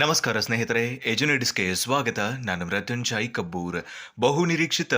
ನಮಸ್ಕಾರ ಸ್ನೇಹಿತರೆ ಎಜುನೆಡಿಸ್ಗೆ ಸ್ವಾಗತ. ನಾನು ಮೃತ್ಯುಂಜಯ್ ಕಬ್ಬೂರ್. ಬಹು ನಿರೀಕ್ಷಿತ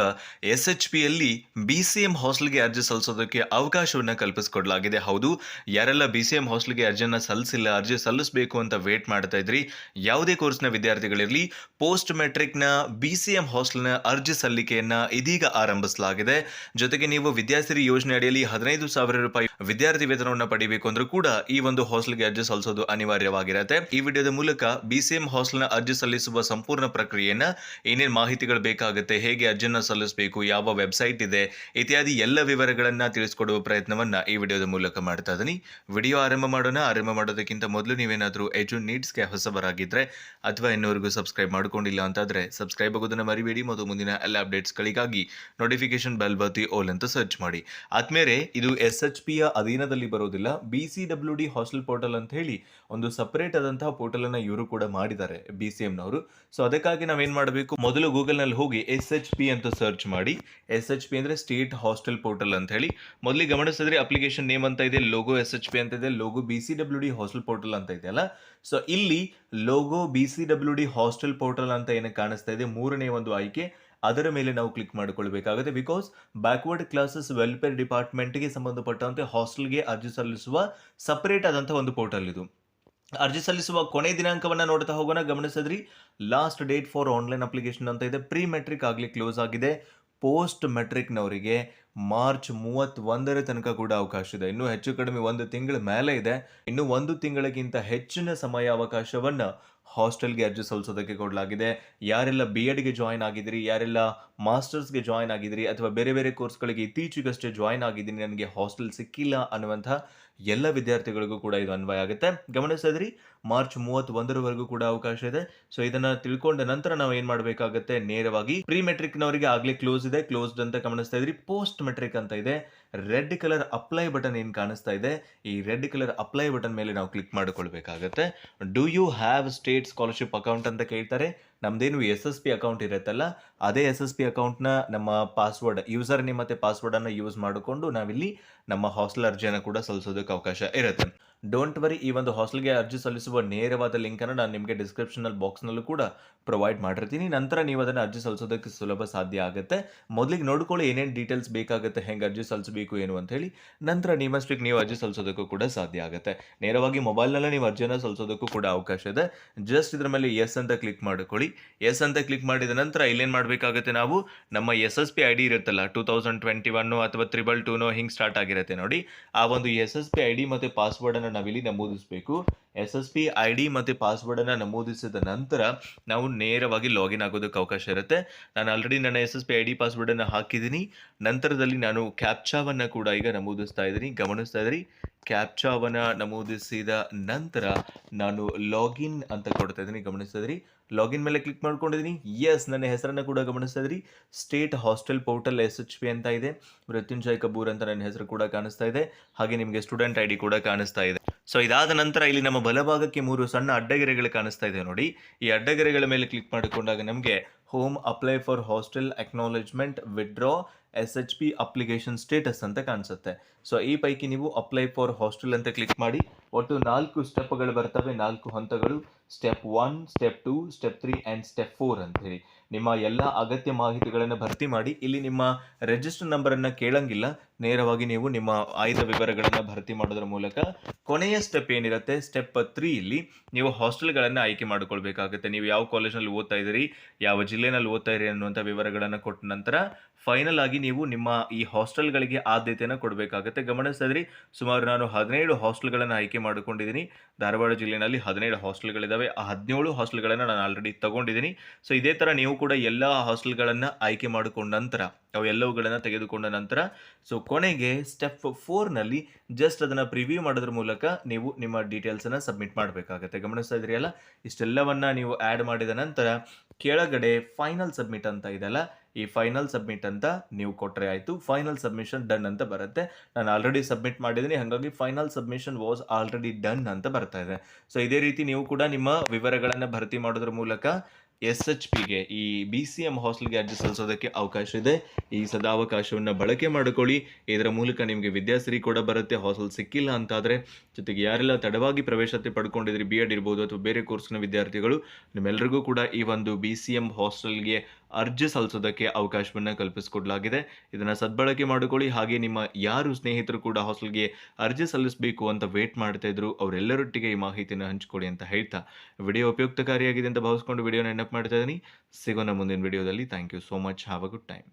ಎಸ್ ಎಚ್ ಪಿಯಲ್ಲಿ ಬಿ ಸಿ ಎಂ ಹಾಸ್ಟೆಲ್ಗೆ ಅರ್ಜಿ ಸಲ್ಲಿಸೋದಕ್ಕೆ ಅವಕಾಶವನ್ನು ಕಲ್ಪಿಸಿಕೊಡಲಾಗಿದೆ. ಹೌದು, ಯಾರೆಲ್ಲ ಬಿ ಸಿ ಎಂ ಹಾಸ್ಟೆಲ್ಗೆ ಅರ್ಜಿಯನ್ನು ಸಲ್ಲಿಸಿಲ್ಲ, ಅರ್ಜಿ ಸಲ್ಲಿಸಬೇಕು ಅಂತ ವೇಟ್ ಮಾಡ್ತಾ ಇದ್ರಿ, ಯಾವುದೇ ಕೋರ್ಸ್ನ ವಿದ್ಯಾರ್ಥಿಗಳಿರಲಿ, ಪೋಸ್ಟ್ ಮೆಟ್ರಿಕ್ನ ಬಿ ಸಿ ಎಂ ಹಾಸ್ಟೆಲ್ನ ಅರ್ಜಿ ಸಲ್ಲಿಕೆಯನ್ನ ಇದೀಗ ಆರಂಭಿಸಲಾಗಿದೆ. ಜೊತೆಗೆ ನೀವು ವಿದ್ಯಾಸಿರಿ ಯೋಜನೆ ಅಡಿಯಲ್ಲಿ ಹದಿನೈದು ಸಾವಿರ ರೂಪಾಯಿ ವಿದ್ಯಾರ್ಥಿ ವೇತನವನ್ನು ಪಡಿಬೇಕು ಅಂದ್ರೂ ಕೂಡ ಈ ಒಂದು ಹಾಸ್ಟೆಲ್ಗೆ ಅರ್ಜಿ ಸಲ್ಲಿಸೋದು ಅನಿವಾರ್ಯವಾಗಿರುತ್ತೆ. ಈ ವಿಡಿಯೋದ ಮೂಲಕ ಬಿಸಿಎಂ ಹಾಸ್ಟೆಲ್ನ ಅರ್ಜಿ ಸಲ್ಲಿಸುವ ಸಂಪೂರ್ಣ ಪ್ರಕ್ರಿಯೆಯನ್ನು ಏನೇನು ಮಾಹಿತಿಗಳು ಬೇಕಾಗುತ್ತೆ, ಹೇಗೆ ಅರ್ಜಿಯನ್ನು ಸಲ್ಲಿಸಬೇಕು, ಯಾವ ವೆಬ್ಸೈಟ್ ಇದೆ, ಇತ್ಯಾದಿ ಎಲ್ಲ ವಿವರಗಳನ್ನು ತಿಳಿಸ್ಕೊಡುವ ಪ್ರಯತ್ನವನ್ನು ಈ ವಿಡಿಯೋದ ಮೂಲಕ ಮಾಡ್ತಾ ಇದ್ದೀನಿ ವಿಡಿಯೋ ಆರಂಭ ಮಾಡೋಣ, ಆರಂಭ ಮಾಡೋದಕ್ಕಿಂತ ಮೊದಲು ನೀವೇನಾದರೂ ಎಜು ನೀಡ್ಸ್ಗೆ ಹೊಸಬರಾಗಿದ್ದರೆ ಅಥವಾ ಇನ್ನೂವರೆಗೂ ಸಬ್ಸ್ಕ್ರೈಬ್ ಮಾಡ್ಕೊಂಡಿಲ್ಲ ಅಂತಾದರೆ ಸಬ್ಸ್ಕ್ರೈಬ್ ಆಗೋದನ್ನು ಮರಿಬೇಡಿ. ಮತ್ತು ಮುಂದಿನ ಎಲ್ಲ ಅಪ್ಡೇಟ್ಸ್ಗಳಿಗಾಗಿ ನೋಟಿಫಿಕೇಶನ್ ಬೆಲ್ ಬತ್ತಿ ಓಲ್ ಅಂತ ಸರ್ಚ್ ಮಾಡಿ. ಆದ್ಮೇಲೆ ಇದು ಎಸ್ ಎಚ್ ಪಿಯ ಅಧೀನದಲ್ಲಿ ಬರೋದಿಲ್ಲ. B C W D hostel portal ಅಂತ ಹೇಳಿ ಒಂದು ಸಪರೇಟ್ ಆದಂತಹ ಪೋರ್ಟಲ್ ಅನ್ನ ಇವರು ಕೂಡ ಮಾಡಿದ್ದಾರೆ ಬಿ ಸಿ ಎಂನವರು ಸೊ ಅದಕ್ಕಾಗಿ ನಾವೇನ್ ಮಾಡಬೇಕು? ಮೊದಲು ಗೂಗಲ್ನಲ್ಲಿ ಹೋಗಿ ಎಸ್ ಎಚ್ ಪಿ ಅಂತ ಸರ್ಚ್ ಮಾಡಿ. ಎಸ್ ಎಚ್ ಪಿ ಅಂದ್ರೆ ಸ್ಟೇಟ್ ಹಾಸ್ಟೆಲ್ ಪೋರ್ಟಲ್ ಅಂತ ಹೇಳಿ. ಮೊದಲಿಗೆ ಗಮನಿಸಿದ್ರೆ ಅಪ್ಲಿಕೇಶನ್ ನೇಮ್ ಅಂತ ಇದೆ, ಲೋಗೋ ಎಸ್ ಎಚ್ ಪಿ ಅಂತ ಇದೆ, logo B C W D hostel portal ಅಂತ ಇದೆ ಅಲ್ಲ? ಸೊ ಇಲ್ಲಿ logo B C W D hostel portal ಅಂತ ಏನಕ್ಕೆ ಕಾಣಿಸ್ತಾ ಇದೆ? ಮೂರನೇ ಒಂದು ಆಯ್ಕೆ. ಅದರ ಮೇಲೆ ನಾವು ಕ್ಲಿಕ್ ಮಾಡಿಕೊಳ್ಬೇಕಾಗುತ್ತೆ. ಬಿಕಾಸ್ ಬ್ಯಾಕ್ವರ್ಡ್ ಕ್ಲಾಸಸ್ ವೆಲ್ಫೇರ್ ಡಿಪಾರ್ಟ್ಮೆಂಟ್ಗೆ ಸಂಬಂಧಪಟ್ಟಂತೆ ಹಾಸ್ಟೆಲ್ಗೆ ಅರ್ಜಿ ಸಲ್ಲಿಸುವ ಸಪರೇಟ್ ಆದಂತಹ ಒಂದು ಪೋರ್ಟಲ್ ಇದು. ಅರ್ಜಿ ಸಲ್ಲಿಸುವ ಕೊನೆ ದಿನಾಂಕವನ್ನು ನೋಡ್ತಾ ಹೋಗೋಣ. ಗಮನಿಸಿದ್ರಿ last date for online application ಅಂತ ಇದೆ. ಪ್ರೀ ಮೆಟ್ರಿಕ್ ಆಗಲಿ ಕ್ಲೋಸ್ ಆಗಿದೆ. ಪೋಸ್ಟ್ ಮೆಟ್ರಿಕ್ನವರಿಗೆ ಮಾರ್ಚ್ ಮೂವತ್ತೊಂದರ ತನಕ ಕೂಡ ಅವಕಾಶ ಇದೆ. ಇನ್ನೂ ಹೆಚ್ಚು ಕಡಿಮೆ ಒಂದು ತಿಂಗಳ ಮೇಲೆ ಇದೆ. ಇನ್ನು ಒಂದು ತಿಂಗಳಿಗಿಂತ ಹೆಚ್ಚಿನ ಸಮಯ ಅವಕಾಶವನ್ನ ಹಾಸ್ಟೆಲ್ಗೆ ಅರ್ಜಿ ಸಲ್ಲಿಸೋದಕ್ಕೆ ಕೊಡಲಾಗಿದೆ. ಯಾರೆಲ್ಲ ಬಿ ಎಡ್ಗೆ ಜಾಯ್ನ್ ಆಗಿದ್ರಿ ಯಾರೆಲ್ಲ ಮಾಸ್ಟರ್ಸ್ಗೆ ಜಾಯ್ನ್ ಆಗಿದ್ರಿ ಅಥವಾ ಬೇರೆ ಬೇರೆ ಕೋರ್ಸ್ಗಳಿಗೆ ಇತ್ತೀಚೆಗಷ್ಟೇ ಜಾಯ್ನ್ ಆಗಿದ್ದೀನಿ ನನಗೆ ಹಾಸ್ಟೆಲ್ ಸಿಕ್ಕಿಲ್ಲ ಅನ್ನುವಂಥ ಎಲ್ಲ ವಿದ್ಯಾರ್ಥಿಗಳಿಗೂ ಕೂಡ ಇದು ಅನ್ವಯ ಆಗುತ್ತೆ. ಗಮನಿಸಿದ್ರಿ ಮಾರ್ಚ್ ಮೂವತ್ತೊಂದರವರೆಗೂ ಕೂಡ ಅವಕಾಶ ಇದೆ. ಸೊ ಇದನ್ನ ತಿಳ್ಕೊಂಡ ನಂತರ ನಾವು ಏನ್ ಮಾಡಬೇಕಾಗುತ್ತೆ? ನೇರವಾಗಿ ಪ್ರೀ ಮೆಟ್ರಿಕ್ನವರಿಗೆ ಆಗ್ಲಿ ಕ್ಲೋಸ್ ಇದೆ. ಕ್ಲೋಸ್ಡ್ ಅಂತ ಗಮನಿಸ್ತಾ ಇದ್ರಿ ಪೋಸ್ಟ್ ಮೆಟ್ರಿಕ್ ಅಂತ ಇದೆ. ರೆಡ್ ಕಲರ್ ಅಪ್ಲೈ ಬಟನ್ ಏನ್ ಕಾಣಿಸ್ತಾ ಇದೆ? ಈ ರೆಡ್ ಕಲರ್ ಅಪ್ಲೈ ಬಟನ್ ಮೇಲೆ ನಾವು click ಮಾಡಿಕೊಳ್ಬೇಕಾಗತ್ತೆ. Do you have state scholarship account ಅಂತ ಕೇಳ್ತಾರೆ. ನಮ್ದೇನು ಎಸ್ ಎಸ್ ಪಿ ಅಕೌಂಟ್ ಇರುತ್ತಲ್ಲ, ಅದೇ ಎಸ್ ಎಸ್ ಪಿ ಅಕೌಂಟ್ನ ನಮ್ಮ ಪಾಸ್ವರ್ಡ್ ಯೂಸರ್ ನೇಮ್ ಪಾಸ್ವರ್ಡ್ ಅನ್ನು ಯೂಸ್ ಮಾಡಿಕೊಂಡು ನಾವಿಲ್ಲಿ ನಮ್ಮ ಹಾಸ್ಟೆಲ್ ಅರ್ಜಿಯನ್ನು ಕೂಡ ಸಲ್ಲಿಸೋದಕ್ಕೆ ಅವಕಾಶ ಇರುತ್ತೆ. ಡೋಂಟ್ ವರಿ ಈ ಒಂದು ಹಾಸ್ಟೆಲ್ಗೆ ಅರ್ಜಿ ಸಲ್ಲಿಸುವ ನೇರವಾದ ಲಿಂಕನ್ನು ನಾನು ನಿಮಗೆ ಡಿಸ್ಕ್ರಿಪ್ಷನಲ್ ಬಾಕ್ಸ್ನಲ್ಲೂ ಕೂಡ ಪ್ರೊವೈಡ್ ಮಾಡಿರ್ತೀನಿ. ನಂತರ ನೀವು ಅದನ್ನು ಅರ್ಜಿ ಸಲ್ಲಿಸೋದಕ್ಕೆ ಸುಲಭ ಸಾಧ್ಯ ಆಗುತ್ತೆ. ಮೊದಲಿಗೆ ನೋಡ್ಕೊಳ್ಳಿ ಏನೇನು ಡೀಟೇಲ್ಸ್ ಬೇಕಾಗುತ್ತೆ, ಹೆಂಗೆ ಅರ್ಜಿ ಸಲ್ಲಿಸಬೇಕು, ಏನು ಅಂತ ಹೇಳಿ. ನಂತರ ನಿಮ್ಮಷ್ಟಿಗೆ ನೀವು ಅರ್ಜಿ ಸಲ್ಲಿಸೋದಕ್ಕೂ ಕೂಡ ಸಾಧ್ಯ ಆಗುತ್ತೆ. ನೇರವಾಗಿ ಮೊಬೈಲ್ನಲ್ಲೇ ನೀವು ಅರ್ಜಿಯನ್ನು ಸಲ್ಲಿಸೋದಕ್ಕೂ ಕೂಡ ಅವಕಾಶ ಇದೆ. ಜಸ್ಟ್ ಇದರ ಮೇಲೆ ಎಸ್ ಅಂತ ಕ್ಲಿಕ್ ಮಾಡ್ಕೊಳ್ಳಿ. ಎಸ್ ಅಂತ ಕ್ಲಿಕ್ ಮಾಡಿದ ನಂತರ ಇಲ್ಲೇನು ಮಾಡಬೇಕಾಗುತ್ತೆ ನಾವು? ನಮ್ಮ S S P I D ಇರುತ್ತಲ್ಲ ಟೂ ತೌಸಂಡ್ ಟ್ವೆಂಟಿ ಒನ್ನು ಅಥವಾ ತ್ರಿಬಲ್ ಟೂನೋ ಹಿಂಗೆ ಸ್ಟಾರ್ಟ್ ಆಗಿರುತ್ತೆ ನೋಡಿ. ಆ ಒಂದು S S P I D ಮತ್ತು ಪಾಸ್ವರ್ಡನ್ನು ನಾವಿಲ್ಲಿ ನಮೂದಿಸಬೇಕು. S S P I D ಮತ್ತು ಪಾಸ್ವರ್ಡನ್ನು ನಮೂದಿಸಿದ ನಂತರ ನಾವು ನೇರವಾಗಿ ಲಾಗಿನ್ ಆಗೋದಕ್ಕೆ ಅವಕಾಶ ಇರುತ್ತೆ. ನಾನು ಆಲ್ರೆಡಿ ನನ್ನ S S P I D ಪಾಸ್ವರ್ಡನ್ನು ಹಾಕಿದ್ದೀನಿ ನಂತರದಲ್ಲಿ ನಾನು ಕ್ಯಾಪ್ಚಾವನ್ನು ಕೂಡ ಈಗ ನಮೂದಿಸ್ತಾ ಇದ್ದೀನಿ. ಗಮನಿಸ್ತಾ ಇದ್ರಿ. ಕ್ಯಾಪ್ಚಾವನ್ನು ನಮೂದಿಸಿದ ನಂತರ ನಾನು ಲಾಗಿನ್ ಅಂತ ಕೊಡ್ತಾ ಇದ್ದೀನಿ. ಗಮನಿಸ್ತಾ ಇದ್ರಿ. ಲಾಗಿನ್ ಮೇಲೆ ಕ್ಲಿಕ್ ಮಾಡ್ಕೊಂಡಿದ್ದೀನಿ ಎಸ್ ನನ್ನ ಹೆಸರನ್ನು ಕೂಡ ಗಮನಿಸ್ತಾ ಇದ್ರಿ. State hostel portal S H P ಅಂತ ಇದೆ. ಮೃತ್ಯುಂಜಯ್ ಕಪೂರ್ ಅಂತ ನನ್ನ ಹೆಸರು ಕೂಡ ಕಾಣಿಸ್ತಾ ಇದೆ. ಹಾಗೆ ನಿಮಗೆ ಸ್ಟೂಡೆಂಟ್ ಐ ಡಿ ಕೂಡ ಕಾಣಿಸ್ತಾ ಇದೆ. ಸೊ ಇದಾದ ನಂತರ ಇಲ್ಲಿ ನಮ್ಮ ಬಲಭಾಗಕ್ಕೆ ಮೂರು ಸಣ್ಣ ಅಡ್ಡಗೆರೆಗಳು ಕಾಣಿಸ್ತಾ ಇದೆ ನೋಡಿ. ಈ ಅಡ್ಡಗೆರೆಗಳ ಮೇಲೆ ಕ್ಲಿಕ್ ಮಾಡಿಕೊಂಡಾಗ ನಮಗೆ home apply for hostel acknowledgement withdraw S H P application status ಅಂತ ಕಾಣಿಸುತ್ತೆ. ಸೊ ಈ ಪೈಕಿ ನೀವು ಅಪ್ಲೈ ಫಾರ್ ಹಾಸ್ಟೆಲ್ ಅಂತ ಕ್ಲಿಕ್ ಮಾಡಿ. ಒಟ್ಟು ನಾಲ್ಕು ಸ್ಟೆಪ್ಗಳು ಬರ್ತವೆ, ನಾಲ್ಕು ಹಂತಗಳು. Step one step two step three and step four ಅಂತ ಹೇಳಿ ನಿಮ್ಮ ಎಲ್ಲ ಅಗತ್ಯ ಮಾಹಿತಿಗಳನ್ನು ಭರ್ತಿ ಮಾಡಿ. ಇಲ್ಲಿ ನಿಮ್ಮ ರಿಜಿಸ್ಟರ್ ನಂಬರನ್ನು ಕೇಳಂಗಿಲ್ಲ. ನೇರವಾಗಿ ನೀವು ನಿಮ್ಮ ಆಯ್ದ ವಿವರಗಳನ್ನು ಭರ್ತಿ ಮಾಡೋದ್ರ ಮೂಲಕ. ಕೊನೆಯ ಸ್ಟೆಪ್ ಏನಿರುತ್ತೆ? ಸ್ಟೆಪ್ ತ್ರೀ ಇಲ್ಲಿ ನೀವು ಹಾಸ್ಟೆಲ್ಗಳನ್ನು ಆಯ್ಕೆ ಮಾಡಿಕೊಳ್ಬೇಕಾಗುತ್ತೆ. ನೀವು ಯಾವ ಕಾಲೇಜ್ನಲ್ಲಿ ಓದ್ತಾ ಇದ್ದೀರಿ? ಯಾವ ಜಿಲ್ಲೆನಲ್ಲಿ ಓದ್ತಾ ಇರಿ ಅನ್ನುವಂಥ ವಿವರಗಳನ್ನು ಕೊಟ್ಟ ನಂತರ ಫೈನಲ್ ಆಗಿ ನೀವು ನಿಮ್ಮ ಈ ಹಾಸ್ಟೆಲ್ಗಳಿಗೆ ಆದ್ಯತೆಯನ್ನು ಕೊಡಬೇಕಾಗುತ್ತೆ. ಗಮನಿಸಿದ್ರಿ ಸುಮಾರು ನಾನು ಹದಿನೇಳು ಹಾಸ್ಟೆಲ್ಗಳನ್ನು ಆಯ್ಕೆ ಮಾಡಿಕೊಂಡಿದ್ದೀನಿ. ಧಾರವಾಡ ಜಿಲ್ಲೆಯಲ್ಲಿ ಹದಿನೇಳು ಹಾಸ್ಟೆಲ್ಗಳಿದ್ದಾವೆ ಆ ಹದಿನೇಳು ಹಾಸ್ಟೆಲ್ಗಳನ್ನು ನಾನು ಆಲ್ರೆಡಿ ತಗೊಂಡಿದ್ದೀನಿ. ಸೊ ಇದೇ ಥರ ನೀವು ಕೂಡ ಎಲ್ಲ ಹಾಸ್ಟೆಲ್ಗಳನ್ನು ಆಯ್ಕೆ ಮಾಡಿಕೊಂಡ ನಂತರ ಅವೆಲ್ಲವುಗಳನ್ನು ತೆಗೆದುಕೊಂಡ ನಂತರ ಸೊ ಕೊನೆಗೆ ಸ್ಟೆಪ್ ಫೋರ್ನಲ್ಲಿ ಜಸ್ಟ್ ಅದನ್ನು ಪ್ರಿವ್ಯೂ ಮಾಡೋದ್ರ ಮೂಲಕ ನೀವು ನಿಮ್ಮ ಡೀಟೇಲ್ಸನ್ನು ಸಬ್ಮಿಟ್ ಮಾಡಬೇಕಾಗತ್ತೆ. ಗಮನಿಸ್ತಾ ಇದ್ರಿ ಅಲ್ಲ, ಇಷ್ಟೆಲ್ಲವನ್ನು ನೀವು ಆ್ಯಡ್ ಮಾಡಿದ ನಂತರ, ಕೆಳಗಡೆ ಫೈನಲ್ ಸಬ್ಮಿಟ್ ಅಂತ ಇದೆಯಲ್ಲ ಈ ಫೈನಲ್ ಸಬ್ಮಿಟ್ ಅಂತ ನೀವು ಕೊಟ್ಟರೆ ಆಯಿತು. ಫೈನಲ್ ಸಬ್ಮಿಷನ್ ಡನ್ ಅಂತ ಬರುತ್ತೆ. ನಾನು ಆಲ್ರೆಡಿ ಸಬ್ಮಿಟ್ ಮಾಡಿದ್ದೀನಿ. ಹಾಗಾಗಿ final submission was already done ಅಂತ ಬರ್ತಾ ಇದೆ. ಸೊ ಇದೇ ರೀತಿ ನೀವು ಕೂಡ ನಿಮ್ಮ ವಿವರಗಳನ್ನು ಭರ್ತಿ ಮಾಡೋದ್ರ ಮೂಲಕ ಎಸ್ ಎಚ್ ಪಿಗೆ ಈ ಬಿ ಸಿ ಎಂ ಹಾಸ್ಟೆಲ್ಗೆ ಅರ್ಜಿ ಸಲ್ಲಿಸೋದಕ್ಕೆ ಅವಕಾಶ ಇದೆ. ಈ ಸದಾವಕಾಶವನ್ನು ಬಳಕೆ ಮಾಡಿಕೊಳ್ಳಿ. ಇದರ ಮೂಲಕ ನಿಮಗೆ ವಿದ್ಯಾಸಿರಿ ಕೂಡ ಬರುತ್ತೆ. ಹಾಸ್ಟೆಲ್ ಸಿಕ್ಕಿಲ್ಲ ಅಂತಾದರೆ ಜೊತೆಗೆ ಯಾರೆಲ್ಲ ತಡವಾಗಿ ಪ್ರವೇಶತೆ ಪಡ್ಕೊಂಡಿದ್ರಿ ಬಿ ಎಡ್ ಇರ್ಬೋದು ಅಥವಾ ಬೇರೆ ಕೋರ್ಸ್ನ ವಿದ್ಯಾರ್ಥಿಗಳು ನಿಮ್ಮೆಲ್ಲರಿಗೂ ಕೂಡ ಈ ಒಂದು ಬಿ ಸಿ ಎಂ ಹಾಸ್ಟೆಲ್ಗೆ ಅರ್ಜಿ ಸಲ್ಲಿಸೋದಕ್ಕೆ ಅವಕಾಶವನ್ನು ಕಲ್ಪಿಸಿಕೊಡಲಾಗಿದೆ. ಇದನ್ನು ಸದ್ಬಳಕೆ ಮಾಡಿಕೊಳ್ಳಿ. ಹಾಗೆ ನಿಮ್ಮ ಯಾರು ಸ್ನೇಹಿತರು ಕೂಡ ಹಾಸ್ಟೆಲ್ಗೆ ಅರ್ಜಿ ಸಲ್ಲಿಸಬೇಕು ಅಂತ ವೇಟ್ ಮಾಡ್ತಾ ಇದ್ರು, ಅವರೆಲ್ಲರೊಟ್ಟಿಗೆ ಈ ಮಾಹಿತಿಯನ್ನು ಹಂಚಿಕೊಡಿ ಅಂತ ಹೇಳ್ತಾ ವಿಡಿಯೋ ಉಪಯುಕ್ತಕಾರಿಯಾಗಿದೆ ಅಂತ ಭಾವಿಸ್ಕೊಂಡು ವಿಡಿಯೋ ನೆನಪು ಮಾಡ್ತಾ ಇದ್ದೀನಿ. ಸಿಗೋಣ ಮುಂದಿನ ವಿಡಿಯೋದಲ್ಲಿ. Thank you so much have a good time